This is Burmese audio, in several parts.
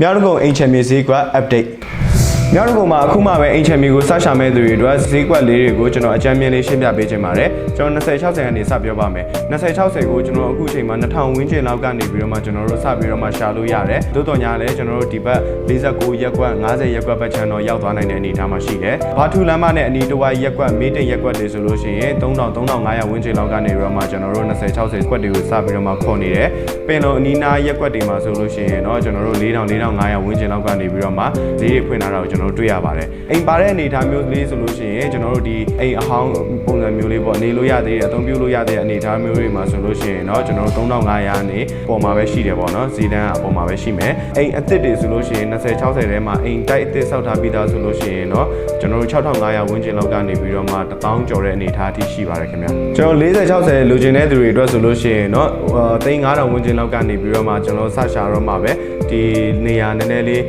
မြောက်ဒဂုံအိမ်ချမ်းမြေဈေးကွက် update မြောက်ဒဂုံမှာအခုမှပဲအိမ်ချမ်းမြေကိုစရှာမဲ့သူတွေအတွက်ဈေးကွက်လေးတွေကိုကျွန်တော်အကြမ်းမြင်လေးရှင်းပြပေးခြင်းပါတယ်ကျွန်တော်20 60ကနေစပြောပါမယ်20 60ကိုကျွန်တော်အခုချိန်မှာ2000ဝန်းကျင်လောက်ကနေပြီးတော့မှကျွန်တော်တို့စပြီးတော့မှရှာလို့ရတယ်တိုးတော်ညာလည်းကျွန်တော်တို့ဒီဘက်49ရက်ကွက်50ရက်ကွက်ဘက်ချန်တော်ရောက်သွားနိုင်တဲ့အနေအထားမှာရှိတယ်ဘာထူလမ်းမနဲ့အနီးတစ်ဝိုက်ရက်ကွက်မေးတင်ရက်ကွက်တွေဆိုလို့ရှိရင်3000 3500ဝန်းကျင်လောက်ကနေပြီးတော့မှကျွန်တော်တို့20 60ကွက်တွေကိုစပြီးတော့မှခေါ်နေတယ်ပင်လုံအနီးနားရက်ကွက်တွေမှာဆိုလို့ရှိရင်တော့ကျွန်တော်တို့4000 4500ဝန်းကျင်လောက်ကနေပြီးတော့မှဈေးတွေဖွင့်လာတာကိုကျွန်တော်တို့တွေ့ရပါတယ်အိမ်ပါတဲ့အနေအထားမျိုးလေးဆိုလို့ရှိရင်ကျွန်တော်တို့ဒီအိမ်အဟောင်းပုံစံမျိုးလေးပေါ့နေလို့ရသေးတယ်အသုံးပြုလို့ရသေးတဲ့အနေအထားမျိုးတွေမှာဆိုလို့ရှိရင်တော့ကျွန်တော်တို့3500နေပေါ်မှာပဲရှိတယ်ပေါ့နော်ဈေးတန်းအပေါ်မှာပဲရှိမယ်အိမ်အသစ်တွေဆိုလို့ရှိရင်20 60ထဲမှာအိမ်တိုက်အသစ်ဆောက်ထားပြီးသားဆိုလို့ရှိရင်တော့ကျွန်တော်တို့6500ဝန်းကျင်လောက်ကနေပြီးတော့မှ1000ကျော်တဲ့အနေအထားအထိရှိပါတယ်ခင်ဗျကျွန်တော်40 60လိုချင်တဲ့သူတွေအတွက်ဆိုလို့ရှိရင်တော့သိန်း9000ဝန်းကျင်လောက်ကနေပြီးတော့မှကျွန်တော်စရှာတော့မှာပဲဒီနေရာနည်းနည်းလေး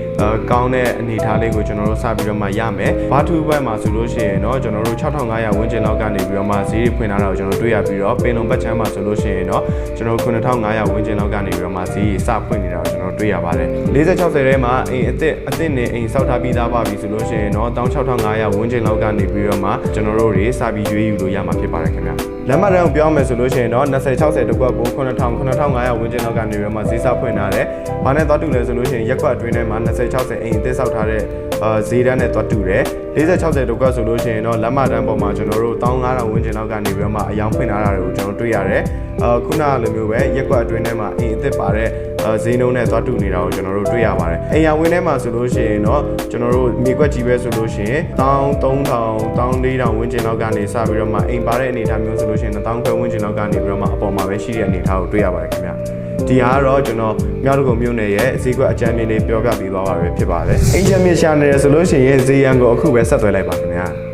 ကောင်းတဲ့အနေအထားလေးကိုကျွန်တော်တို့စပြီးတော့မှရမယ်ဘာတူဘက်မှာဆိုလို့ရှိရင်တော့ကျွန်တော်တို့6500ဝန်းကျင်လောက်ကနေပြီးတော့မှဈေးတွေဖွင့်လာတာကိုကျွန်တော်တွေ့ရပြီးတော့ပင်လုံဘက်ချမ်းမှာဆိုလို့ရှိရင်တော့ကျွန်တော်တို့9500ဝန်းကျင်လောက်ကနေပြီးတော့မှဈေးစဖွင့်နေတာကိုကျွန်တော်တွေ့ရပါတယ်40 60ထဲမှာအိမ်အစ်စ်အစ်စ်နေအိမ်စောက်ထားပြီးသားပါပြီဆိုလို့ရှိရင်တော့16500ဝန်းကျင်လောက်ကနေပြီးတော့မှကျွန်တော်တို့တွေစပြီးရွေးယူလို့ရမှာဖြစ်ပါတယ်ခင်ဗျလမ်းမတန်းကိုပြောင်းမယ်ဆိုလို့ရှိရင်တော့20 60တကွက်ကို9000 9500ဝန်းကျင်လောက်ကနေပြီးတော့မှဈေးစဖွင့်လာတယ်။ဘာနဲ့သွားတူလဲဆိုလို့ရှိရင်ရက်ကွက်အတွင်းထဲမှာ20 60အိမ်အစ်စ်စောက်ထားတဲ့အာဈေးတန်းနဲ့သွားတူတယ်40 60တကွက်ဆိုလို့ရှိရင်တော့လမ်းမတန်းပေါ်မှာကျွန်တော်တို့15000ဝန်းကျင်လောက်ကနေပြီးတော့မှအယောင်ဖွင့်လာတာတွေကိုကျွန်တော်တွေ့ရတယ်။အာခုနကလိုမျိုးပဲရက်ကွက်အတွင်းထဲမှာအိမ်အစ်စ်ပါတဲ့အာ ဈေးနှုန်းနဲ့သွားတူနေတာကိုကျွန်တော်တို့တွေ့ရပါတယ်။အိမ်ယာဝင်းထဲမှာဆိုလို့ရှိရင်တော့ကျွန်တော်တို့မြေကွက်ကြီးပဲဆိုလို့ရှိရင်13000 14000ဝန်းကျင်လောက်ကနေစပြီးတော့မှအိမ်ပါတဲ့အနေအထားမျိုးဆိုလို့ရှိရင်1000ခွဲဝန်းကျင်လောက်ကနေပြီးတော့မှအပေါ်မှာပဲရှိတဲ့အနေအထားကိုတွေ့ရပါတယ်ခင်ဗျာ။ဒီဟာကတော့ကျွန်တော်မြောက်ဒဂုံမြို့နယ်ရဲ့ဈေးကွက်အကြမ်းမြင်လေးပြောပြပေးသွားပါပဲဖြစ်ပါတယ်။အိမ်ချမ်းမြေရှာနေရဆိုလို့ရှိရင်ဈေးရန်ကိုအခုပဲဆက်သွယ်လိုက်ပါခင်ဗျာ။